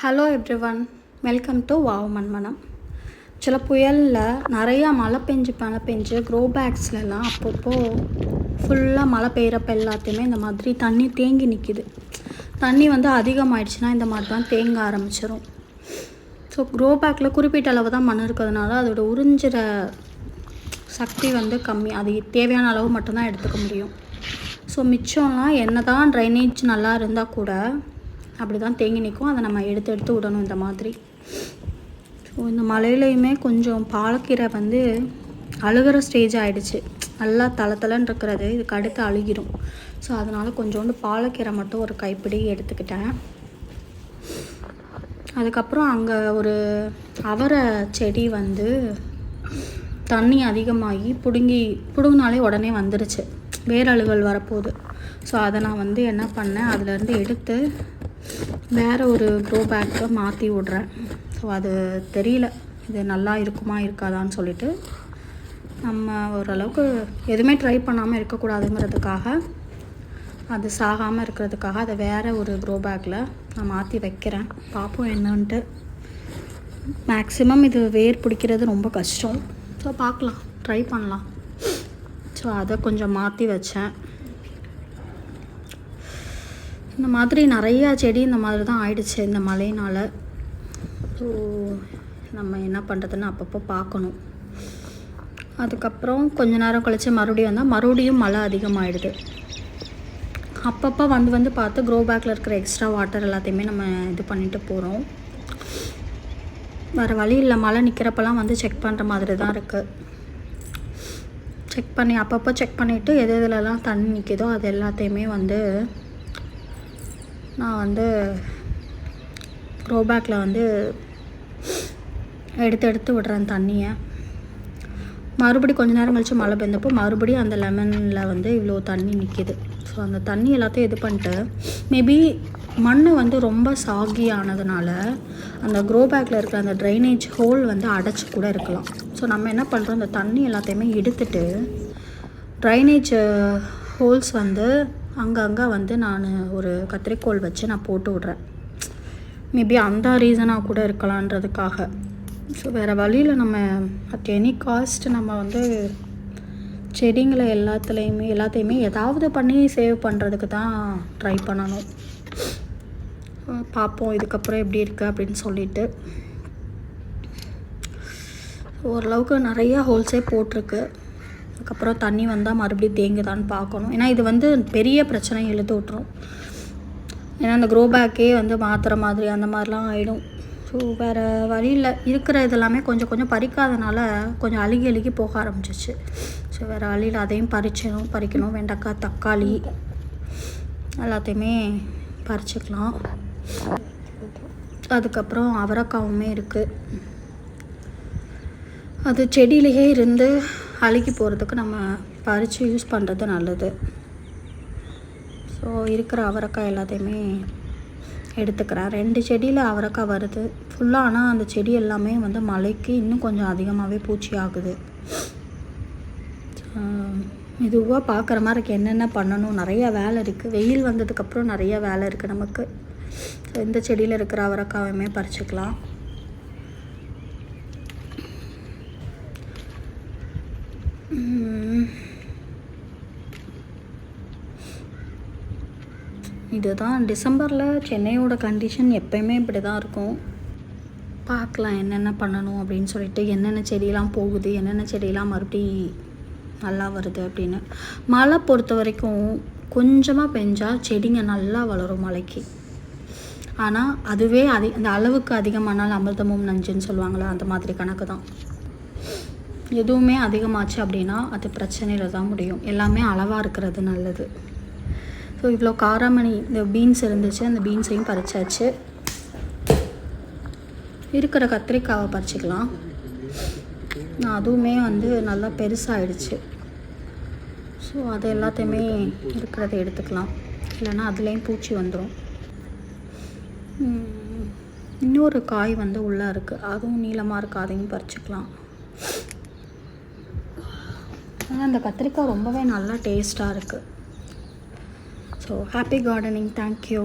Hello everyone welcome to wow மண்மனம் சில புயலில் நிறையா மழை பெஞ்சு மழை பெஞ்சு க்ரோ பேக்ஸ்லலாம் அப்பப்போ ஃபுல்லாக மழை பெய்கிறப்ப எல்லாத்தையுமே இந்த மாதிரி தண்ணி தேங்கி நிற்கிது தண்ணி வந்து அதிகமாகிடுச்சுன்னா இந்த மாதிரி தான் தேங்க ஆரம்பிச்சிடும் ஸோ க்ரோ பேக்கில் குறிப்பிட்ட அளவு தான் மண் இருக்கிறதுனால அதோட உறிஞ்சிற சக்தி வந்து கம்மி. அது தேவையான அளவு மட்டும்தான் எடுத்துக்க முடியும். ஸோ மிச்சம்லாம் என்ன தான் ட்ரைனேஜ் நல்லா இருந்தால் கூட அப்படி தான் தேங்கி நிற்கும் அதை நம்ம எடுத்து எடுத்து விடணும் இந்த மாதிரி. ஸோ இந்த மலையிலையுமே கொஞ்சம் பாலக்கீரை வந்து அழுகிற ஸ்டேஜ் ஆகிடுச்சு நல்லா தலை தலைன்னு இருக்கிறது. இதுக்கு அடுத்து அழுகிரும். ஸோ அதனால் கொஞ்சோண்டு பாலக்கீரை மட்டும் ஒரு கைப்பிடி எடுத்துக்கிட்டேன். அதுக்கப்புறம் அங்கே ஒரு அவரை செடி வந்து தண்ணி அதிகமாகி பிடுங்கி பிடுங்கினாலே உடனே வந்துடுச்சு வேரழுகள் வரப்போகுது. ஸோ அதை நான் வந்து என்ன பண்ணேன்? அதுலேருந்து எடுத்து வேறு ஒரு க்ரோ பேக்கை மாற்றி விட்றேன். ஸோ அது தெரியல. இது நல்லா இருக்குமா இருக்காதான்னு சொல்லிட்டு நம்ம ஓரளவுக்கு எதுவுமே ட்ரை பண்ணாமல் இருக்கக்கூடாதுங்கிறதுக்காக அது சாகாமல் இருக்கிறதுக்காக அதை வேறு ஒரு க்ரோ பேக்கில் நான் மாற்றி வைக்கிறேன். பார்ப்போம் என்னன்ட்டு. மேக்ஸிமம் இது வேர் பிடிக்கிறது ரொம்ப கஷ்டம். ஸோ பார்க்கலாம். ட்ரை பண்ணலாம். ஸோ அதை கொஞ்சம் மாற்றி வச்சேன். இந்த மாதிரி நிறையா செடி இந்த மாதிரி தான் ஆயிடுச்சு இந்த மழையினால். ஸோ நம்ம என்ன பண்ணுறதுன்னு அப்பப்போ பார்க்கணும். அதுக்கப்புறம் கொஞ்ச நேரம் கழித்து மறுபடியும் வந்தால் மறுபடியும் மழை அதிகமாகிடுது அப்பப்போ வந்து வந்து பார்த்து க்ரோ பேக்கில் இருக்கிற எக்ஸ்ட்ரா வாட்டர் எல்லாத்தையுமே நம்ம இது பண்ணிட்டு போகிறோம் வேறு வழி இல்லை மழை நிற்கிறப்பெல்லாம் வந்து செக் பண்ணுற மாதிரி தான் இருக்குது செக் பண்ணி அப்பப்போ செக் பண்ணிவிட்டு எது எதுலலாம் தண்ணி நிற்கிதோ அது எல்லாத்தையுமே வந்து நான் வந்து க்ரோபேக்கில் வந்து எடுத்து எடுத்து விடுறேன் தண்ணியை. மறுபடி கொஞ்ச நேரம் கழித்து மழை பெய்ந்தப்போ மறுபடியும் அந்த லெமனில் வந்து இவ்வளோ தண்ணி நிற்கிது ஸோ அந்த தண்ணி எல்லாத்தையும் இது பண்ணிட்டு மேபி மண் வந்து ரொம்ப சாகி ஆனதுனால அந்த க்ரோ பேக்கில் இருக்கிற அந்த ட்ரைனேஜ் ஹோல் வந்து அடைச்சி கூட இருக்கலாம். ஸோ நம்ம என்ன பண்ணுறோம் அந்த தண்ணி எல்லாத்தையுமே எடுத்துட்டு ட்ரைனேஜ் ஹோல்ஸ் வந்து அங்கங்கே வந்து நான் ஒரு கத்திரிக்கோள் வச்சு நான் போட்டு விட்றேன். மேபி அந்த ரீசனாக கூட இருக்கலான்றதுக்காக ஸோ வேறு வழியில் நம்ம அட் எனி காஸ்ட் நம்ம வந்து செடிங்களை எல்லாத்துலேயுமே எல்லாத்தையுமே ஏதாவது பண்ணி சேவ் பண்ணுறதுக்கு தான் ட்ரை பண்ணணும். பார்ப்போம் இதுக்கப்புறம் எப்படி இருக்குது அப்படின்னு சொல்லிட்டு. ஓரளவுக்கு நிறையா ஹோல்சேல் போட்டிருக்கு. அதுக்கப்புறம் தண்ணி வந்தால் மறுபடியும் தேங்குதான்னு பார்க்கணும். ஏன்னா இது வந்து பெரிய பிரச்சனை இழுத்து விட்டுரும். ஏன்னா அந்த க்ரோ பேக்கே வந்து மாற்றுற மாதிரி அந்த மாதிரிலாம் ஆகிடும் ஸோ வேறு வழியில் இருக்கிற இதெல்லாமே கொஞ்சம் கொஞ்சம் பறிக்காதனால கொஞ்சம் அழுகி அழுகி போக ஆரம்பிச்சிச்சு ஸோ வேறு வழியில் அதையும் பறிச்சணும் பறிக்கணும். வெண்டைக்காய் தக்காளி எல்லாத்தையுமே பறிச்சுக்கலாம். அதுக்கப்புறம் அவரைக்காவுமே இருக்குது அது செடியிலேயே இருந்து அழுகி போகிறதுக்கு நம்ம பறித்து யூஸ் பண்ணுறது நல்லது. ஸோ இருக்கிற அவரைக்காய் எல்லாத்தையுமே எடுத்துக்கிறேன். ரெண்டு செடியில் அவரைக்காய் வருது. ஃபுல்லாக ஆனால் அந்த செடி எல்லாமே வந்து மழைக்கு இன்னும் கொஞ்சம் அதிகமாகவே பூச்சி ஆகுது. மெதுவாக பார்க்குற மாதிரி இருக்குது என்னென்ன பண்ணணும்? நிறையா வேலை இருக்குது வெயில் வந்ததுக்கப்புறம் நிறையா வேலை இருக்குது நமக்கு. ஸோ இந்த செடியில் இருக்கிற அவரைக்காவையுமே பறிச்சுக்கலாம். இதுதான் டிசம்பரில் சென்னையோட கண்டிஷன் எப்பயுமே இப்படி தான் இருக்கும். பார்க்கலாம் என்னென்ன பண்ணணும் அப்படின்னு சொல்லிட்டு என்னென்ன செடியெலாம் போகுது என்னென்ன செடியெலாம் மறுபடி நல்லா வருது அப்படின்னு. மழை பொறுத்த வரைக்கும் கொஞ்சமாக பெஞ்சால் செடிங்க நல்லா வளரும் மழைக்கு. ஆனால் அதுவே அதி அந்த அளவுக்கு அதிகமானால் அமிர்தமும் நஞ்சுன்னு சொல்லுவாங்களே அந்த மாதிரி கணக்கு தான் எதுவுமே அதிகமாச்சு அப்படின்னா அது பிரச்சனையில் தான் முடியும். எல்லாமே அளவாக இருக்கிறது நல்லது. ஸோ இவ்வளோ காராமணி இந்த பீன்ஸ் இருந்துச்சு அந்த பீன்ஸையும் பறிச்சாச்சு. இருக்கிற கத்திரிக்காவை பறிச்சிக்கலாம். நான் அதுவுமே வந்து நல்லா பெருசாகிடுச்சு ஸோ அது எல்லாத்தையுமே இருக்கிறத எடுத்துக்கலாம். இல்லைன்னா அதுலேயும் பூச்சி வந்துடும் இன்னொரு காய் வந்து உள்ளே இருக்குது அதுவும் நீளமாக இருக்குது அதையும் பறிச்சுக்கலாம். ஆனால் அந்த கத்திரிக்காய் ரொம்பவே நல்லா டேஸ்ட்டாக இருக்குது ஸோ ஹாப்பி கார்டனிங் தேங்க்யூ